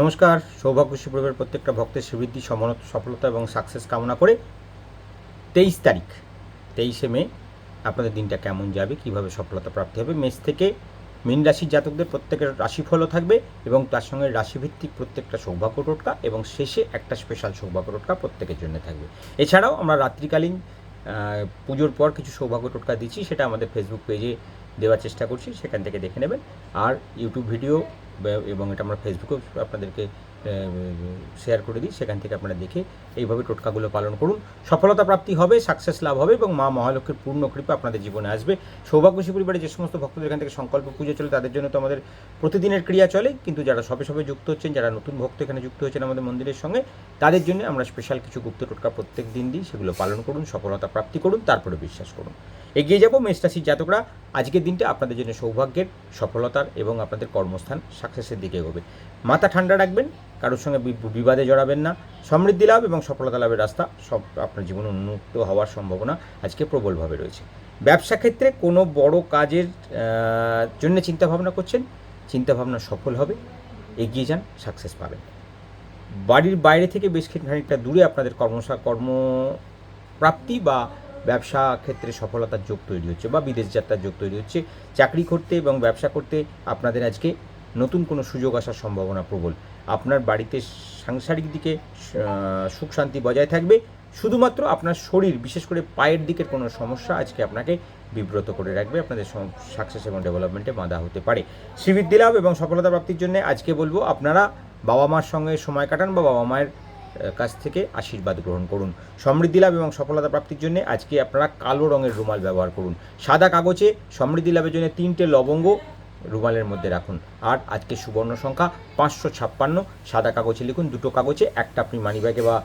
নমস্কার সৌভাগ্যশ্রী পরিবারের প্রত্যেকটা ভক্তের সুবৃদ্ধি সমানত সফলতা এবং সাকসেস কামনা করে তেইশ তারিখ, তেইশে মে আপনাদের দিনটা কেমন যাবে, কীভাবে সফলতা প্রাপ্তি হবে, মেষ থেকে মীন রাশির জাতকদের প্রত্যেকের রাশিফলও থাকবে এবং তার সঙ্গে রাশিভিত্তিক প্রত্যেকটা সৌভাগ্য টোটকা এবং শেষে একটা স্পেশাল সৌভাগ্য টোটকা প্রত্যেকের জন্য থাকবে। এছাড়াও আমরা রাত্রিকালীন পুজোর পর কিছু সৌভাগ্য টোটকা দিচ্ছি, সেটা আমাদের ফেসবুক পেজে দেওয়ার চেষ্টা করছি, সেখান থেকে দেখে নেবেন। আর ইউটিউব ভিডিও এবং এটা আমরা ফেসবুকেও আপনাদেরকে শেয়ার করে দিই, সেখান থেকে আপনারা দেখে এইভাবে টোটকাগুলো পালন করুন। সফলতা প্রাপ্তি হবে সাকসেস লাভ হবে এবং মা মহালক্ষ্মীর পূর্ণ কৃপা আপনাদের জীবনে আসবে। সৌভাগ্যশী পরিবারে যে সমস্ত ভক্তদের এখান থেকে সংকল্প, পুজো চলে, তাদের জন্য তো আমাদের প্রতিদিনের ক্রিয়া চলে। কিন্তু যারা সবে সবে যুক্ত হচ্ছেন, যারা নতুন ভক্ত এখানে যুক্ত হয়েছেন আমাদের মন্দিরের সঙ্গে, তাদের জন্য আমরা স্পেশাল কিছু গুপ্ত টোটকা প্রত্যেক দিন দিই, সেগুলো পালন করুন, সফলতা প্রাপ্তি করুন, তারপরে বিশ্বাস করুন। এগিয়ে যাব মেষরাশির জাতকরা। আজকের দিনটা আপনাদের জন্য সৌভাগ্যের, সফলতার এবং আপনাদের কর্মস্থান সাকসেসের দিকে এগোবে। মাথা ঠান্ডা রাখবেন, কারোর সঙ্গে বিবাদে জড়াবেন না। সমৃদ্ধি লাভ এবং সফলতা লাভের রাস্তা সব আপনার জীবনে উন্মুক্ত হওয়ার সম্ভাবনা আজকে প্রবলভাবে রয়েছে। ব্যবসা ক্ষেত্রে কোনো বড় কাজের জন্য চিন্তাভাবনা করছেন? চিন্তাভাবনা সফল হবে, এগিয়ে যান সাকসেস পাবেন। বাড়ির বাইরে থেকে বেশ খানিকটা দূরে আপনাদের কর্মসা কর্ম প্রাপ্তি বা ব্যবসা ক্ষেত্রে সফলতার যোগ তৈরি হচ্ছে বা বিদেশ যাত্রার যোগ তৈরি হচ্ছে। চাকরি করতে এবং ব্যবসা করতে আপনাদের আজকে নতুন কোনো সুযোগ আসার সম্ভাবনা প্রবল। আপনার বাড়িতে সাংসারিক দিকে সুখ শান্তি বজায় থাকবে। শুধুমাত্র আপনার শরীর, বিশেষ করে পায়ের দিকের কোনো সমস্যা আজকে আপনাকে বিব্রত করে রাখবে। আপনাদের সাকসেস এবং ডেভেলপমেন্টে বাধা হতে পারে। শ্রীবৃদ্ধি লাভ এবং সফলতা প্রাপ্তির জন্য আজকে বলব, আপনারা বাবা মার সঙ্গে সময় কাটান বা বাবা মায়ের কাছ থেকে আশীর্বাদ গ্রহণ করুন। সমৃদ্ধি লাভ এবং সফলতা প্রাপ্তির জন্য আজকে আপনারা কালো রঙের রুমাল ব্যবহার করুন। সাদা কাগজে সমৃদ্ধি লাভের জন্য তিনটে লবঙ্গ রুমালের মধ্যে রাখুন। আর আজকে সুবর্ণ সংখ্যা পাঁচশো ছাপ্পান্ন। সাদা কাগজে লিখুন, দুটো কাগজে, একটা আপনি মানিব্যাগে বা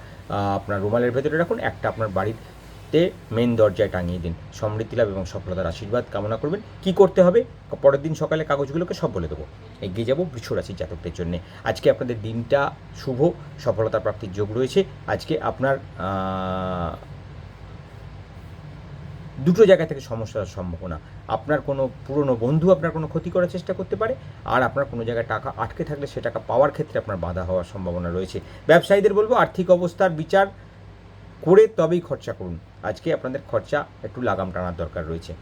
আপনার রুমালের ভেতরে রাখুন, একটা আপনার বাড়িতে মেন দরজায় টাঙিয়ে দিন। সমৃদ্ধি লাভ এবং সফলতার আশীর্বাদ কামনা করবেন। কি করতে হবে? পরের দিন সকালে কাগজগুলোকে সব বলে দেবো। এগিয়ে যাব বৃষ রাশির জাতকদের জন্য। আজকে আপনাদের দিনটা শুভ সফলতা প্রাপ্তির যোগ রয়েছে। আজকে আপনার দুটো জায়গা থেকে সমস্যার সম্ভাবনা। আপনার কোনো পুরনো বন্ধু আপনার কোনো ক্ষতি করার চেষ্টা করতে পারে, আর আপনার কোনো জায়গায় টাকা আটকে থাকলে সে টাকা পাওয়ার ক্ষেত্রে আপনার বাধা হওয়ার সম্ভাবনা রয়েছে। ব্যবসায়ীদের বলব, আর্থিক অবস্থার বিচার করে তবেই খরচা করুন। আজকে আপনাদের খরচা একটু লাগাম টানার দরকার রয়েছে।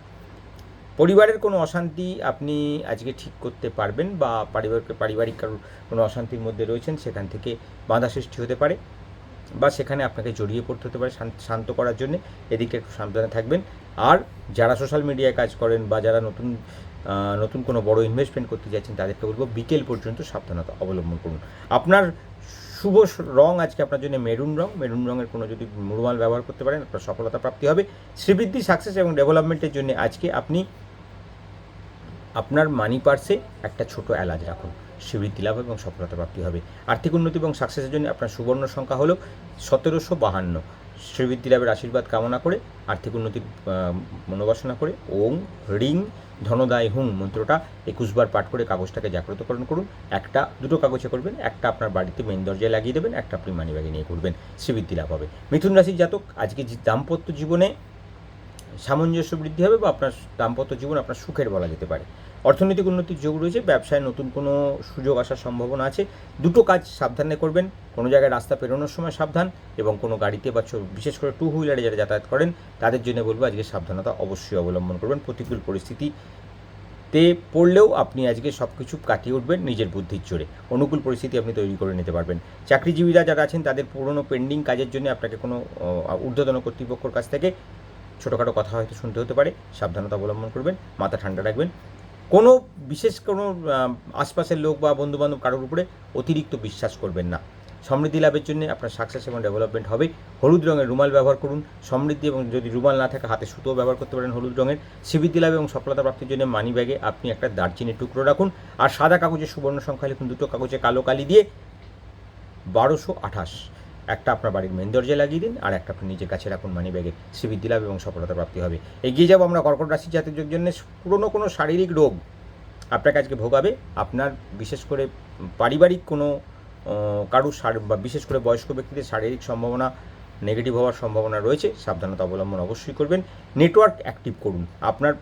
পরিবারের কোনো অশান্তি আপনি আজকে ঠিক করতে পারবেন বা পারিবারিক পারিবারিক কারোর কোনো অশান্তির মধ্যে রয়েছেন, সেখান থেকে বাধা সৃষ্টি হতে পারে বা সেখানে আপনাকে জড়িয়ে পড়তে হতে পারে শান্ত- করার জন্য। এদিকে একটু সাবধানে থাকবেন। আর যারা সোশ্যাল মিডিয়ায় কাজ করেন বা যারা নতুন নতুন কোনো বড় ইনভেস্টমেন্ট করতে যাচ্ছেন, তাদেরকে বলব বিকেল পর্যন্ত সাবধানতা অবলম্বন করুন। আপনার শুভ রং আজকে আপনার জন্য মেরুন রং। মেরুন রঙের কোনো যদি মুরমাল ব্যবহার করতে পারেন, আপনার সফলতা প্রাপ্তি হবে। শ্রীবৃদ্ধি সাকসেস এবং ডেভেলপমেন্টের জন্য আজকে আপনি আপনার মানি পার্সে একটা ছোট এলাচ রাখুন। শ্রীবৃদ্ধি লাভ এবং সফলতা প্রাপ্তি হবে। আর্থিক উন্নতি এবং সাকসেসের জন্য আপনার সুবর্ণ সংখ্যা হলো সতেরোশো বাহান্ন। শ্রীবৃদ্ধি লাভের আশীর্বাদ কামনা করে, আর্থিক উন্নতির মনোবাসনা করে, ওং রিং ধনদায় হুং মন্ত্রটা একুশবার পাঠ করে কাগজটাকে জাগ্রতকরণ করুন। একটা, দুটো কাগজে করবেন, একটা আপনার বাড়িতে মেন দরজায় লাগিয়ে দেবেন, একটা আপনি মানিব্যাগে নিয়ে করবেন শ্রীবৃদ্ধি লাভ হবে। মিথুন রাশির জাতক, আজকে যে দাম্পত্য জীবনে সামঞ্জস্য বৃদ্ধি হবে বা আপনার দাম্পত্য জীবন আপনার সুখের বলা যেতে পারে। অর্থনৈতিক উন্নতির যোগ রয়েছে, ব্যবসায় নতুন কোনো সুযোগ আসার সম্ভাবনা আছে। দুটো কাজ সাবধানে করবেন, কোনো জায়গায় রাস্তা পেরোনোর সময় সাবধান এবং কোনো গাড়িতে বা বিশেষ করে টু হুইলারে যারা যাতায়াত করেন, তাদের জন্য বলব আজকে সাবধানতা অবশ্যই অবলম্বন করবেন। প্রতিকূল পরিস্থিতিতে পড়লেও আপনি আজকে সব কিছু কাটিয়ে উঠবেন নিজের বুদ্ধির জোরে। অনুকূল পরিস্থিতি আপনি তৈরি করে নিতে পারবেন। চাকরিজীবীরা যারা আছেন, তাদের পুরনো পেন্ডিং কাজের জন্য আপনাকে কোনো ঊর্ধ্বতন কর্তৃপক্ষর কাছ থেকে ছোটোখাটো কথা হয়তো শুনতে হতে পারে, সাবধানতা অবলম্বন করবেন, মাথা ঠান্ডা রাখবেন। কোনো বিশেষ কোনো আশপাশের লোক বা বন্ধুবান্ধব কারোর উপরে অতিরিক্ত বিশ্বাস করবেন না। সমৃদ্ধি লাভের জন্য আপনার সাকসেস এবং ডেভেলপমেন্ট হবে। হলুদ রঙের রুমাল ব্যবহার করুন। সমৃদ্ধি এবং যদি রুমাল না থাকে, হাতে সুতো ব্যবহার করতে পারেন হলুদ রঙের। শ্রীবৃদ্ধি লাভ এবং সফলতা প্রাপ্তির জন্য মানি ব্যাগে আপনি একটা দারচিনির টুকরো রাখুন। আর সাদা কাগজে সুবর্ণ সংখ্যা লিখুন দুটো কাগজে কালো কালি দিয়ে। বারোশো আঠাশ। একটা আপনার বাড়ির মেন দরজায় লাগিয়ে দিন, আর একটা আপনি নিজের কাছে রাখুন মানি ব্যাগে শ্রীবৃদ্ধি লাভ এবং সফলতা প্রাপ্তি হবে। এগিয়ে যাব আমরা কর্কট রাশি জাতকের জন্য, পুরনো কোনো শারীরিক রোগ আপনাকে আজকে ভোগাবে। আপনার বিশেষ করে পারিবারিক কোনো কারুর বা বিশেষ করে বয়স্ক ব্যক্তিদের শারীরিক সম্ভাবনা নেগেটিভ হওয়ার সম্ভাবনা রয়েছে, সাবধানতা অবলম্বন অবশ্যই করবেন। নেটওয়ার্ক অ্যাক্টিভ করুন। আপনার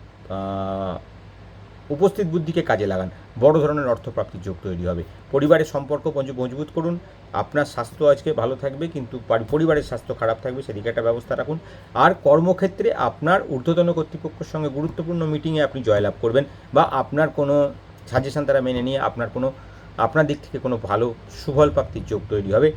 উপস্থিত বুদ্ধিকে কাজে লাগান। বড় ধরনের অর্থপ্রাপ্তির যোগ তৈরি হবে। পরিবারের সম্পর্ক মজ- মজবুত করুন। আপনার স্বাস্থ্য আজকে ভালো থাকবে, কিন্তু পরিবারের স্বাস্থ্য খারাপ থাকবে, সেদিকে একটা ব্যবস্থা রাখুন। আর কর্মক্ষেত্রে আপনার ঊর্ধ্বতন কর্তৃপক্ষের সঙ্গে গুরুত্বপূর্ণ মিটিংয়ে আপনি জয়লাভ করবেন বা আপনার কোনো সাজেশন তারা মেনে নিয়ে আপনার কোনো, আপনার দিক থেকে কোনো ভালো, সুফল প্রাপ্তির যোগ তৈরি হবে।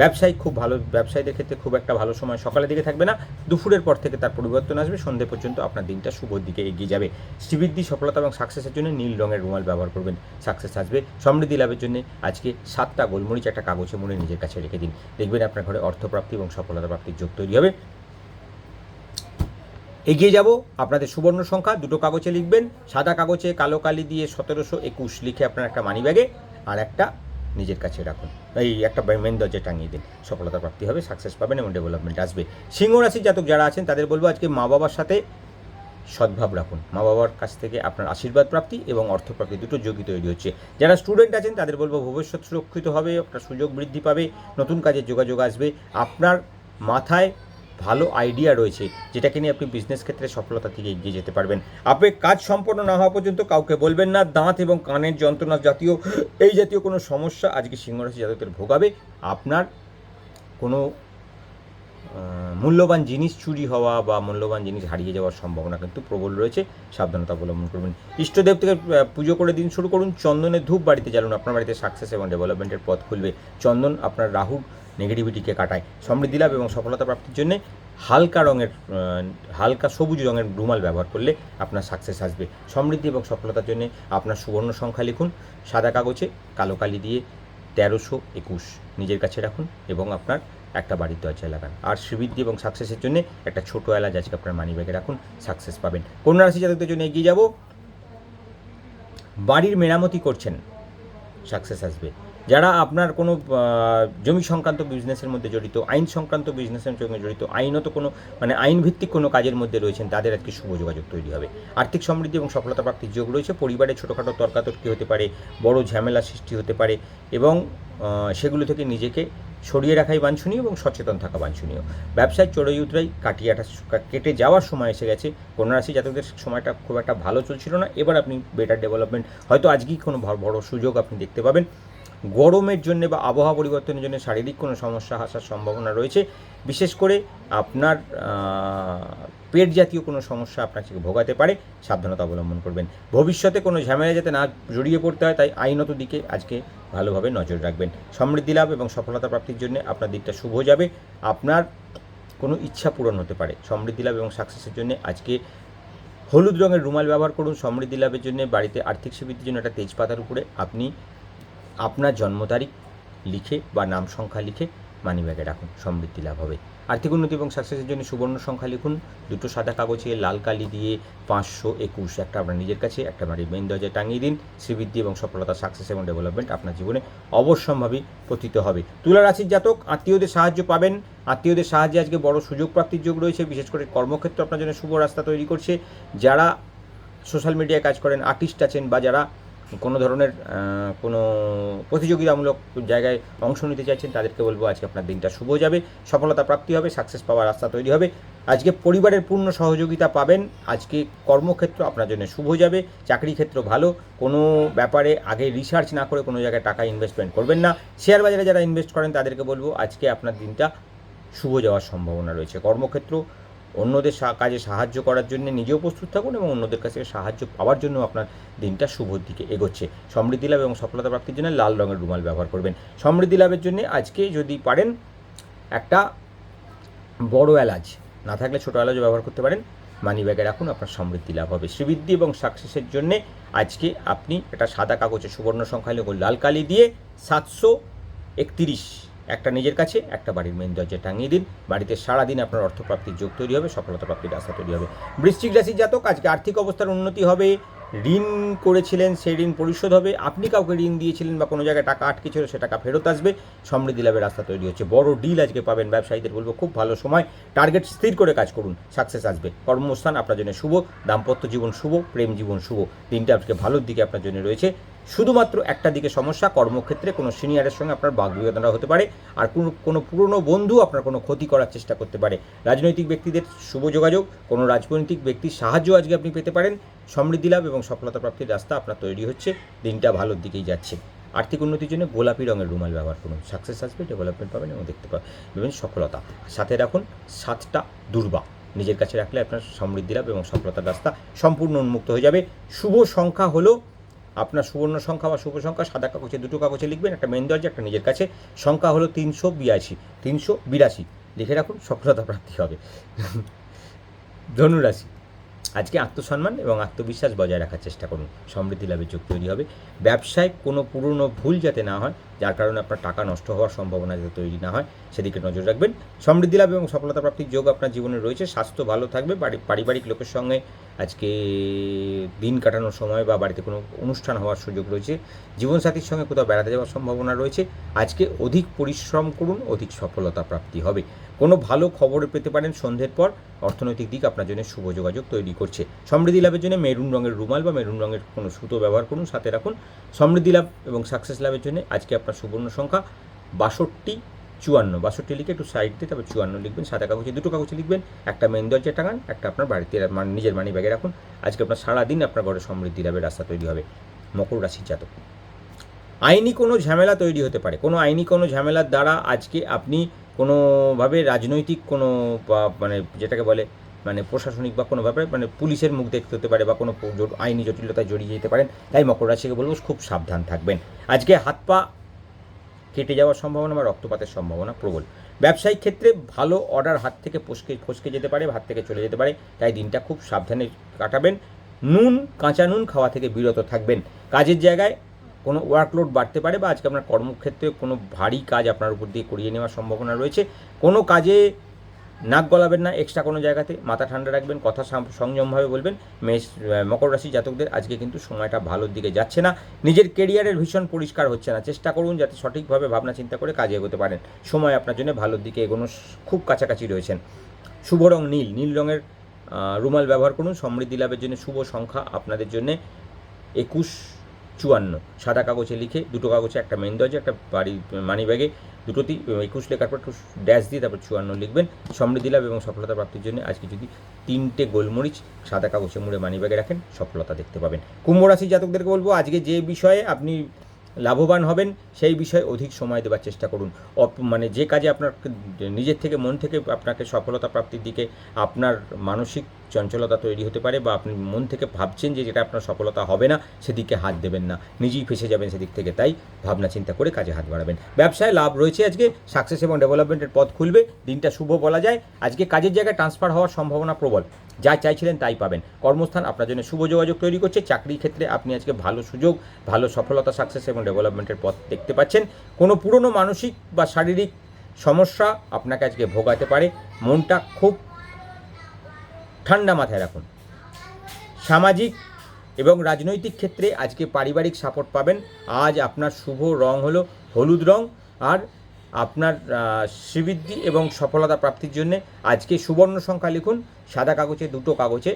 ব্যবসায়িক খুব ভালো, ব্যবসায়ীদের ক্ষেত্রে খুব একটা ভালো সময় সকালের দিকে থাকবে না। দুপুরের পর থেকে তার পরিবর্তন আসবে। সন্ধে পর্যন্ত আপনার দিনটা শুভর দিকে এগিয়ে যাবে। শ্রীবৃদ্ধি, সফলতা এবং সাকসেসের জন্য নীল রঙের রুমাল ব্যবহার করবেন। সাকসেস আসবে। সমৃদ্ধি লাভের জন্য আজকে সাতটা গোলমরিচ একটা কাগজে মুড়ে নিজের কাছে রেখে দিন। দেখবেন আপনার ঘরে অর্থপ্রাপ্তি এবং সফলতা প্রাপ্তির যোগ তৈরি হবে। এগিয়ে যাব আপনাদের সুবর্ণ সংখ্যা। দুটো কাগজে লিখবেন। সাদা কাগজে কালো কালি দিয়ে সতেরোশো একুশ লিখে আপনার একটা মানি ব্যাগে আর একটা নিজের কাছে রাখুন। এই একটা মেন দরজা টাঙিয়ে দিন, সফলতা প্রাপ্তি হবে সাকসেস পাবেন এবং ডেভেলপমেন্ট আসবে। সিংহ রাশির জাতক যারা আছেন, তাদের বলব আজকে মা বাবার সাথে সদ্ভাব রাখুন। মা বাবার কাছ থেকে আপনার আশীর্বাদ প্রাপ্তি এবং অর্থপ্রাপ্তি দুটো যোগই তৈরি হচ্ছে। যারা স্টুডেন্ট আছেন, তাদের বলব ভবিষ্যৎ সুরক্ষিত হবে, আপনার সুযোগ বৃদ্ধি পাবে, নতুন কাজের যোগাযোগ আসবে। আপনার মাথায় ভালো আইডিয়া রয়েছে, যেটাকে নিয়ে আপনি বিজনেস ক্ষেত্রে সফলতা থেকে এগিয়ে যেতে পারবেন। আপনি কাজ সম্পন্ন না হওয়া পর্যন্ত কাউকে বলবেন না, দাঁত এবং কানের যন্ত্রণা জাতীয়, এই জাতীয় কোনো সমস্যা আজকে সিংহরাশি জাতকদের ভোগাবে। আপনার কোনো মূল্যবান জিনিস চুরি হওয়া বা মূল্যবান জিনিস হারিয়ে যাওয়ার সম্ভাবনা কিন্তু প্রবল রয়েছে। সাবধানতা অবলম্বন করবেন। ইষ্টদেব থেকে পুজো করে দিন শুরু করুন। চন্দনের ধূপ বাড়িতে জ্বালুন। আপনার বাড়িতে সাকসেস এবং ডেভেলপমেন্টের পথ খুলবে। চন্দন আপনার রাহুর নেগেটিভিটিকে কাটায়। সমৃদ্ধি লাভ এবং সফলতা প্রাপ্তির জন্য হালকা রঙের হালকা সবুজ রঙের রুমাল ব্যবহার করলে আপনার সাকসেস আসবে। সমৃদ্ধি এবং সফলতার জন্য আপনার সুবর্ণ সংখ্যা লিখুন, সাদা কাগজে কালো কালি দিয়ে তেরোশো একুশ নিজের কাছে রাখুন এবং আপনার একটা বাড়ির দরজায় লাগান। আর শ্রীবৃদ্ধি এবং সাকসেসের জন্য একটা ছোটো এলাচ আজকে আপনার মানি ব্যাগে রাখুন সাকসেস পাবেন। কন্যা রাশি জাতকদের জন্য এগিয়ে যাব। বাড়ির মেরামতি করছেন সাকসেস আসবে। যারা আপনার কোনো জমি সংক্রান্ত বিজনেসের মধ্যে জড়িত, আইন সংক্রান্ত বিজনেসের সঙ্গে জড়িত, আইনত কোনো মানে আইন ভিত্তিক কোনো কাজের মধ্যে রয়েছেন, তাদের আজকে শুভ যোগাযোগ তৈরি হবে। আর্থিক সমৃদ্ধি এবং সফলতা প্রাপ্তির যোগ রয়েছে। পরিবারে ছোটোখাটো তর্কাতর্কি হতে পারে, বড় ঝামেলা সৃষ্টি হতে পারে এবং সেগুলো থেকে নিজেকে সরিয়ে রাখাই বাঞ্ছনীয় এবং সচেতন থাকা বাঞ্ছনীয়। ব্যবসায় চড়াই উতরাই কাটিয়াটা কেটে যাওয়ার সময় এসে গেছে। কন্যারাশি জাতকদের সময়টা খুব একটা ভালো চলছিল না। এবার আপনি বেটার ডেভেলপমেন্ট হয়তো আজকেই কোনো বড় সুযোগ আপনি দেখতে পাবেন। গরমের জন্য বা আবহাওয়া পরিবর্তনের জন্য শারীরিক কোনো সমস্যা আসার সম্ভাবনা রয়েছে। বিশেষ করে আপনার পেট জাতীয় কোনো সমস্যা আপনাকে ভোগাতে পারে, সাবধানতা অবলম্বন করবেন। ভবিষ্যতে কোনো ঝামেলা যাতে না জড়িয়ে পড়তে হয়, তাই আইনত দিকে আজকে ভালোভাবে নজর রাখবেন। সমৃদ্ধি লাভ এবং সফলতা প্রাপ্তির জন্য আপনার দিকটা শুভ যাবে। আপনার কোনো ইচ্ছা পূরণ হতে পারে। সমৃদ্ধি লাভ এবং সাকসেসের জন্য আজকে হলুদ রঙের রুমাল ব্যবহার করুন। সমৃদ্ধি লাভের জন্য বাড়িতে আর্থিক সুবিধার জন্য একটা তেজপাতার উপরে আপনি আপনার জন্ম তারিখ লিখে বা নাম সংখ্যা লিখে মানি ব্যাগে রাখুন, সমৃদ্ধি লাভ হবে। আর্থিক উন্নতি এবং সাকসেসের জন্য সুবর্ণ সংখ্যা লিখুন, দুটো সাদা কাগজে লাল কালি দিয়ে পাঁচশো একুশ, একটা আপনার নিজের কাছে, একটা বাড়ির মেন দরজায় টাঙিয়ে দিন। শ্রীবৃদ্ধি এবং সফলতা সাকসেস এবং ডেভেলপমেন্ট আপনার জীবনে অবশ্যম্ভাবী পতিত হবে। তুলা রাশির জাতক, আত্মীয়দের সাহায্য পাবেন। আত্মীয়দের সাহায্যে আজকে বড় সুযোগ প্রাপ্তির যোগ রয়েছে, বিশেষ করে কর্মক্ষেত্র আপনার জন্য শুভ রাস্তা তৈরি করছে। যারা সোশ্যাল মিডিয়ায় কাজ করেন আর্টিস্ট আছেন বা যারা কোনো ধরনের কোনো প্রতিযোগিতামূলক জায়গায় অংশ নিতে চাইছেন, তাদেরকে বলব আজকে আপনার দিনটা শুভ যাবে, সফলতা প্রাপ্তি হবে সাকসেস পাওয়ার রাস্তা তৈরি হবে। আজকে পরিবারের পূর্ণ সহযোগিতা পাবেন, আজকে কর্মক্ষেত্র আপনার জন্য শুভ যাবে, চাকরি ক্ষেত্র ভালো, কোনো ব্যাপারে আগে রিসার্চ না করে কোনো জায়গায় টাকা ইনভেস্টমেন্ট করবেন না। শেয়ার বাজারে যারা ইনভেস্ট করেন, তাদেরকে বলব আজকে আপনার দিনটা শুভ যাওয়ার সম্ভাবনা রয়েছে। কর্মক্ষেত্র অন্যদের কাজে সাহায্য করার জন্য নিজেও প্রস্তুত থাকুন এবং অন্যদের কাছে সাহায্য পাওয়ার জন্য আপনার দিনটা শুভর দিকে এগোচ্ছে। সমৃদ্ধি লাভ এবং সফলতা প্রাপ্তির জন্য লাল রঙের রুমাল ব্যবহার করবেন। সমৃদ্ধি লাভের জন্য আজকে যদি পারেন একটা বড় এলাচ। না থাকলে ছোটো এলাচও ব্যবহার করতে পারেন। মানি ব্যাগে রাখুন, আপনার সমৃদ্ধি লাভ হবে। শ্রীবৃদ্ধি এবং সাকসেসের জন্যে আজকে আপনি একটা সাদা কাগজে সুবর্ণ সংখ্যা লাল কালি দিয়ে সাতশো একত্রিশ। একটা নিজের কাছে, একটা বাড়ির মেন দরজা টাঙিয়ে দিন। বাড়িতে সারাদিন আপনার অর্থপ্রাপ্তির যোগ তৈরি হবে সফলতা প্রাপ্তির রাস্তা তৈরি হবে। বৃশ্চিক রাশির জাতক, আজকে আর্থিক অবস্থার উন্নতি হবে। ঋণ করেছিলেন, সেই ঋণ পরিশোধ হবে। আপনি কাউকে ঋণ দিয়েছিলেন বা কোনো জায়গায় টাকা আটকে ছিল সে টাকা ফেরত আসবে। সমৃদ্ধি লাভের রাস্তা তৈরি হচ্ছে। বড় ডিল আজকে পাবেন ব্যবসায়ীদের, বলব খুব ভালো সময়। টার্গেট স্থির করে কাজ করুন সাকসেস আসবে। কর্মস্থান আপনার জন্য শুভ, দাম্পত্য জীবন শুভ, প্রেম জীবন শুভ। দিনটা আজকে ভালোর দিকে আপনার জন্য রয়েছে। শুধুমাত্র একটা দিকে সমস্যা, কর্মক্ষেত্রে কোনো সিনিয়রের সঙ্গে আপনার বাগবিবাদনা হতে পারে, আর কোনো কোনো পুরনো বন্ধু আপনার কোনো ক্ষতি করার চেষ্টা করতে পারে। রাজনৈতিক ব্যক্তিদের শুভ যোগাযোগ, কোনো রাজনৈতিক ব্যক্তির সাহায্য আজকে আপনি পেতে পারেন। সমৃদ্ধি লাভ এবং সফলতা প্রাপ্তির রাস্তা আপনার তৈরি হচ্ছে। দিনটা ভালোর দিকেই যাচ্ছে। আর্থিক উন্নতির জন্য গোলাপি রঙের রুমাল ব্যবহার করুন। সাকসেস আসবে, ডেভেলপমেন্ট পাবেন এবং দেখতে পাবেন সফলতা। সাথে রাখুন সাতটা দুর্বা নিজের কাছে রাখলে আপনার সমৃদ্ধি লাভ এবং সফলতার রাস্তা সম্পূর্ণ উন্মুক্ত হয়ে যাবে। শুভ সংখ্যা হলো আপনার সুবর্ণ সংখ্যা বা শুভ সংখ্যা, সাদা কাগজে দুটো কাগজে লিখবেন, একটা মেন দরজা, একটা নিজের কাছে। সংখ্যা হলো তিনশো বিরাশি তিনশো বিরাশি। লিখে রাখুন, সফলতা প্রাপ্তি হবে। ধনুরাশি, আজকে আত্মসম্মান এবং আত্মবিশ্বাস বজায় রাখার চেষ্টা করুন। সমৃদ্ধি লাভের যোগ তৈরি হবে। ব্যবসায় কোনো পুরনো ভুল যাতে না হয়, যার কারণে আপনার টাকা নষ্ট হওয়ার সম্ভাবনা যাতে তৈরি না হয়, সেদিকে নজর রাখবেন। সমৃদ্ধি লাভ এবং সফলতা প্রাপ্তির যোগ আপনার জীবনে রয়েছে। স্বাস্থ্য ভালো থাকবে বাড়ি পারিবারিক লোকের সঙ্গে আজকে দিন কাটানোর সময় বা বাড়িতে কোনো অনুষ্ঠান হওয়ার সুযোগ রয়েছে, জীবনসাথীর সঙ্গে কোথাও বেড়াতে যাওয়ার সম্ভাবনা রয়েছে, আজকে অধিক পরিশ্রম করুন, অধিক সফলতা প্রাপ্তি হবে। কোনো ভালো খবর পেতে পারেন সন্ধ্যের পর, অর্থনৈতিক দিক আপনার জন্য শুভ যোগাযোগ তৈরি করছে। সমৃদ্ধি লাভের জন্য মেরুন রঙের রুমাল বা মেরুন রঙের কোনো সুতো ব্যবহার করুন, সাথে রাখুন। সমৃদ্ধি লাভ এবং সাকসেস লাভের জন্য আজকে আপনার সুবর্ণ সংখ্যা বাষট্টি চুয়ান্ন, বাষট্টি লিখে একটু সাইড দিয়ে তারপর চুয়ান্ন লিখবেন সাদা কাগজে, দুটো কাগজে লিখবেন, একটা মেন দরজা টাঙান, একটা আপনার বাড়িতে মানে নিজের মানি ব্যাগে রাখুন। আজকে আপনার সারাদিন আপনার ঘরে সমৃদ্ধি লাভের রাস্তা তৈরি হবে, মকর রাশির জাতক। আইনি কোনো ঝামেলা তৈরি হতে পারে, কোনো আইনি কোনো ঝামেলার দ্বারা আজকে আপনি কোনোভাবে রাজনৈতিক কোনো মানে যেটাকে বলে মানে প্রশাসনিক বা কোনোভাবে মানে পুলিশের মুখ দেখতে হতে পারে বা কোনো আইনি জটিলতায় জড়িয়ে যেতে পারেন, তাই মকর রাশিকে বলব খুব সাবধান থাকবেন। আজকে হাত পা কেটে যাওয়ার সম্ভাবনা বা রক্তপাতের সম্ভাবনা প্রবল। ব্যবসায়িক ক্ষেত্রে ভালো অর্ডার হাত থেকে ফসকে ফসকে যেতে পারে হাত থেকে চলে যেতে পারে, তাই দিনটা খুব সাবধানে কাটাবেন। নুন, কাঁচা নুন খাওয়া থেকে বিরত থাকবেন। কাজের জায়গায় কোনো ওয়ার্কলোড বাড়তে পারে বা আজকে আপনার কর্মক্ষেত্রে কোনো ভারী কাজ আপনার উপর দিয়ে করিয়ে নেওয়ার সম্ভাবনা রয়েছে। কোনো কাজে নাক গলাবেন না এক্সট্রা কোনো জায়গাতে, মাথা ঠান্ডা রাখবেন, কথা সংযমভাবে বলবেন, মেষ মকর রাশি জাতকদের আজকে কিন্তু সময়টা ভালোর দিকে যাচ্ছে না। নিজের কেরিয়ারের ভীষণ পরিষ্কার হচ্ছে না। চেষ্টা করুন যাতে সঠিকভাবে ভাবনা চিন্তা করে কাজে এগোতে পারেন। সময় আপনার জন্য ভালোর দিকে এগোনো খুব কাছাকাছি রয়েছেন। শুভ রং নীল নীল রঙের রুমাল ব্যবহার করুন, সমৃদ্ধি লাভের জন্য শুভ সংখ্যা আপনাদের জন্য একুশ চুয়ান্ন। সাদা কাগজে লিখে, দুটো কাগজে, একটা মেন দরজা, একটা বাড়ি মানি ব্যাগে দুটোতেই একুশ লেখার পর ড্যাশ দিয়ে তারপর চুয়ান্ন লিখবেন। সমৃদ্ধি লাভ এবং সফলতা প্রাপ্তির জন্য আজকে যদি তিনটে গোলমরিচ, সাদা কাগজে মুড়ে মানি ব্যাগে রাখেন, সফলতা দেখতে পাবেন। কুম্ভ রাশি জাতকদেরকে বলব, আজকে যে বিষয়ে আপনি লাভবান হবেন, সেই বিষয়ে অধিক সময় দেওয়ার চেষ্টা করুন। মানে যে কাজে আপনার নিজের থেকে, মন থেকে আপনাকে সফলতা প্রাপ্তির দিকে আপনার মানসিক চঞ্চলতা তৈরি হতে পারে বা আপনি মন থেকে ভাবছেন যে যেটা আপনার সফলতা হবে না, সেদিকে হাত দেবেন না। নিজেই ফেসে যাবেন সেদিক থেকে, তাই ভাবনা চিন্তা করে কাজে হাত বাড়াবেন। ব্যবসায় লাভ রয়েছে আজকে সাকসেস এবং ডেভেলপমেন্টের পথ খুলবে, দিনটা শুভ বলা যায়। আজকে কাজের জায়গায় ট্রান্সফার হওয়ার সম্ভাবনা প্রবল, যা চাইছিলেন তাই পাবেন। কর্মস্থান আপনার জন্য শুভ যোগাযোগ তৈরি করছে, চাকরির ক্ষেত্রে আপনি আজকে ভালো সুযোগ, ভালো সফলতা সাকসেস এবং ডেভেলপমেন্টের পথ দেখতে পাচ্ছেন। কোনো পুরনো মানসিক বা শারীরিক সমস্যা আপনাকে আজকে ভোগাতে পারে, মনটা খুব ঠান্ডা মাথায় রাখুন। সামাজিক এবং রাজনৈতিক ক্ষেত্রে আজকে পারিবারিক সাপোর্ট পাবেন। আজ আপনার শুভ রং হলো হলুদ রং আর আপনার শ্রীবৃদ্ধি এবং সফলতা প্রাপ্তির জন্য আজকে সুবর্ণ সংখ্যা লিখুন। সাদা কাগজে দুটো কাগজে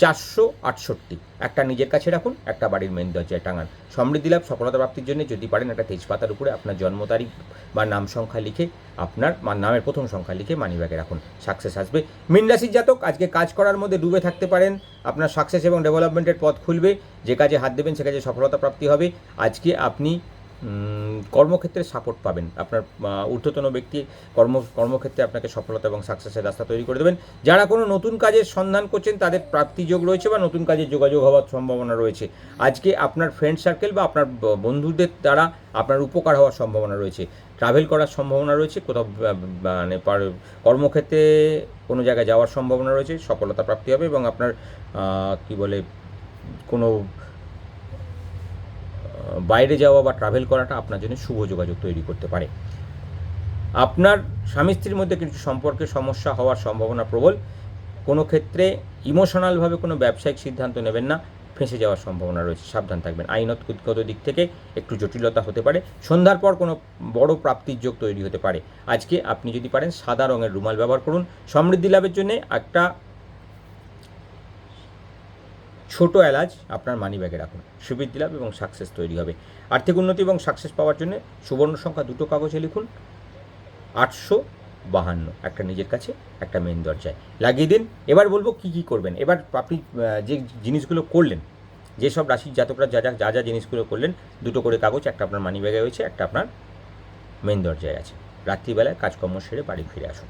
চারশো আটষট্টি। একটা নিজের কাছে রাখুন, একটা বাড়ির মেন দরজায় টাঙান। সমৃদ্ধি লাভ, সফলতা প্রাপ্তির জন্য যদি পারেন একটা তেজপাতার উপরে আপনার জন্ম তারিখ বা নাম সংখ্যা লিখে আপনার নামের প্রথম সংখ্যা লিখে মানি ব্যাগে রাখুন। সাকসেস আসবে। মিন রাশির জাতক, আজকে কাজ করার মধ্যে ডুবে থাকতে পারেন। আপনার সাকসেস এবং ডেভেলপমেন্টের পথ খুলবে। যে কাজে হাত দেবেন, সে কাজে সফলতা প্রাপ্তি হবে। আজকে আপনি কর্মক্ষেত্রে সাপোর্ট পাবেন। আপনার ঊর্ধ্বতন ব্যক্তি কর্ম, কর্মক্ষেত্রে আপনাকে সফলতা এবং সাকসেসের রাস্তা তৈরি করে দেবেন। যারা কোনো নতুন কাজের সন্ধান করছেন, তাদের প্রাপ্তি যোগ রয়েছে বা নতুন কাজের যোগাযোগ হওয়ার সম্ভাবনা রয়েছে। আজকে আপনার ফ্রেন্ড সার্কেল বা আপনার বন্ধুদের দ্বারা আপনার উপকার হওয়ার সম্ভাবনা রয়েছে। ট্রাভেল করার সম্ভাবনা রয়েছে, কোথাও মানে কর্মক্ষেত্রে কোনো জায়গায় যাওয়ার সম্ভাবনা রয়েছে, সফলতা প্রাপ্তি হবে এবং আপনার কি বলে, কোনো বাইরে যাওয়া বা ট্রাভেল করাটা আপনার জন্য শুভ যোগাযোগ তৈরি করতে পারে। আপনার স্বামী স্ত্রীর মধ্যে কিছু সম্পর্কে সমস্যা হওয়ার সম্ভাবনা প্রবল। কোনো ক্ষেত্রে ইমোশনালভাবে কোনো ব্যবসায়িক সিদ্ধান্ত নেবেন না। ফেঁসে যাওয়ার সম্ভাবনা রয়েছে। সাবধান থাকবেন। আইনতগত দিক থেকে একটু জটিলতা হতে পারে। সন্ধ্যার পর কোনো বড় প্রাপ্তির যোগ তৈরি হতে পারে। আজকে আপনি যদি পারেন সাদা রঙের রুমাল ব্যবহার করুন। সমৃদ্ধি লাভের জন্য একটা ছোট এলাচ আপনার মানি ব্যাগে রাখুন। সুবৃদ্ধি লাভ এবং সাকসেস তৈরি হবে। আর্থিক উন্নতি এবং সাকসেস পাওয়ার জন্য সুবর্ণ সংখ্যা দুটো কাগজে লিখুন। আটশো বাহান্ন, একটা নিজের কাছে, একটা মেন দরজায়। লাগিয়ে দিন। এবার বলব কি কি করবেন। এবার আপনি যে জিনিসগুলো করলেন যেসব রাশির জাতকরা যা যা যা যা জিনিসগুলো করলেন, দুটো করে কাগজ, একটা আপনার মানি ব্যাগে রয়েছে, একটা আপনার মেন দরজায় আছে। রাত্রিবেলায় কাজকর্ম সেরে বাড়ি ফিরে আসুন।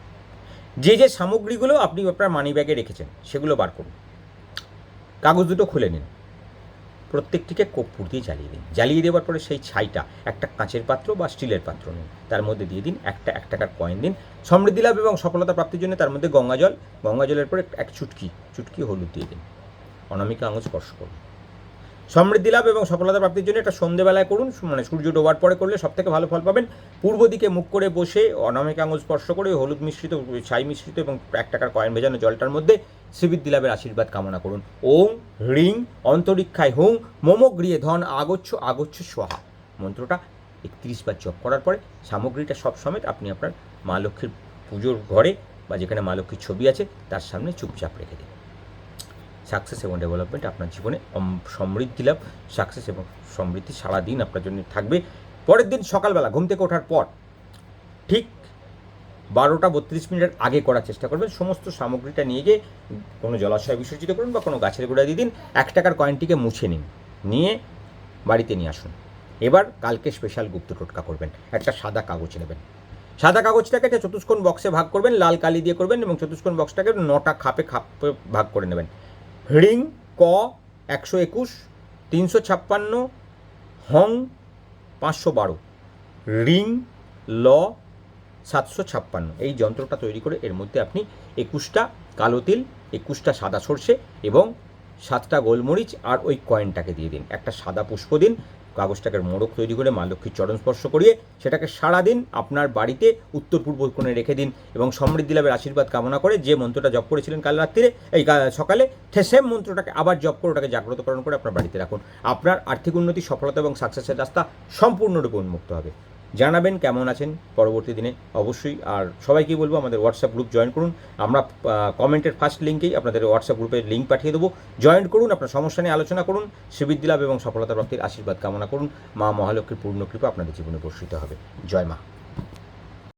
যে যে সামগ্রীগুলো আপনি আপনার মানি ব্যাগে রেখেছেন, সেগুলো বার করুন। কাগজ দুটো খুলে নিন। প্রত্যেকটিকে কর্পূর দিয়ে জ্বালিয়ে দিন। জ্বালিয়ে দেওয়ার পরে সেই ছাইটা একটা কাঁচের পাত্র বা স্টিলের পাত্র নিন। তার মধ্যে দিয়ে দিন একটা, এক টাকার কয়েন দিন। সমৃদ্ধি লাভ এবং সফলতা প্রাপ্তির জন্য তার মধ্যে গঙ্গা জল। গঙ্গা জলের পরে এক চুটকি চুটকি হলুদ দিয়ে দিন। অনামিকা আঙুল স্পর্শ করুন। সমৃদ্ধি লাভ এবং সফলতা প্রাপ্তির জন্য এটা সন্ধেবেলায় করুন। মানে সূর্য ডোবার পরে করলে সব থেকে ভালো ফল পাবেন। পূর্ব দিকে মুখ করে বসে অনামিকা আঙুল স্পর্শ করে হলুদ মিশ্রিত, ছাই মিশ্রিত এবং এক টাকার কয়েন ভেজানো জলটার মধ্যে শ্রীবৃদ্ধি লাভের আশীর্বাদ কামনা করুন। ওং হ্রিং অন্তরিক্ষায় হুং মম গৃহে ধন আগচ্ছ আগচ্ছ সোহা। মন্ত্রটা একত্রিশ বার জপ করার পরে সামগ্রীটা সব সমেত আপনি আপনার মা লক্ষ্মীর পুজোর ঘরে বা যেখানে মা লক্ষ্মীর ছবি আছে, তার সামনে চুপচাপ রেখে দিন। সাকসেস এবং ডেভেলপমেন্ট আপনার জীবনে সমৃদ্ধি লাভ। সাকসেস এবং সমৃদ্ধি সারাদিন আপনার জন্য থাকবে। পরের দিন সকালবেলা ঘুম থেকে ওঠার পর ঠিক বারোটা বত্রিশ মিনিটের আগে করার চেষ্টা করবেন। সমস্ত সামগ্রীটা নিয়ে গিয়ে কোনো জলাশয় বিসর্জিত করুন বা কোনো গাছের গোড়ায় দিয়ে দিন। এক টাকার কয়েনটিকে মুছে নিন। নিয়ে বাড়িতে নিয়ে আসুন। এবার কালকে স্পেশাল গুপ্ত টোটকা করবেন। একটা সাদা কাগজ নেবেন। সাদা কাগজটাকে একটা চতুষ্কোণ বক্সে ভাগ করবেন, লাল কালি দিয়ে করবেন এবং চতুষ্কোণ বক্সটাকে নটা খাপে খাপে ভাগ করে নেবেন। হ্রিং ক, একশো একুশ, তিনশো ছাপ্পান্ন, হং, পাঁচশো বারো। রিং, ল সাতশো ছাপ্পান্ন। এই যন্ত্রটা তৈরি করে এর মধ্যে আপনি একুশটা কালো তিল, একুশটা সাদা সর্ষে এবং সাতটা গোলমরিচ আর ওই কয়েনটাকে দিয়ে দিন। একটা সাদা পুষ্প দিন, কাগজটাকে মোড়ক তৈরি করে মা লক্ষ্মীর চরণ স্পর্শ করিয়ে সেটাকে সারাদিন আপনার বাড়িতে উত্তর পূর্ব কোণে রেখে দিন এবং সমৃদ্ধি লাভের আশীর্বাদ কামনা করে যে মন্ত্রটা জপ করেছিলেন কাল রাত্রিরে, এই সকালে সেম মন্ত্রটাকে আবার জপ করে ওটাকে জাগ্রতকরণ করে আপনার বাড়িতে রাখুন। আপনার আর্থিক উন্নতি, সফলতা এবং সাকসেসের রাস্তা সম্পূর্ণরূপে উন্মুক্ত হবে। জানাবেন কেমন আছেন পরবর্তী দিনে। অবশ্যই আর সবাইকেই বলব আমাদের হোয়াটসঅ্যাপ গ্রুপ জয়েন করুন। আমরা কমেন্টের ফার্স্ট লিঙ্কেই আপনাদের হোয়াটসঅ্যাপ গ্রুপের লিঙ্ক পাঠিয়ে দেবো। জয়েন করুন, আপনার সমস্যা নিয়ে আলোচনা করুন শ্রীবৃদ্ধি লাভ এবং সফলতা প্রাপ্তির আশীর্বাদ কামনা করুন। মা মহালক্ষ্মীর পূর্ণ কৃপা আপনাদের জীবনে বর্ষিত হবে। জয় মা।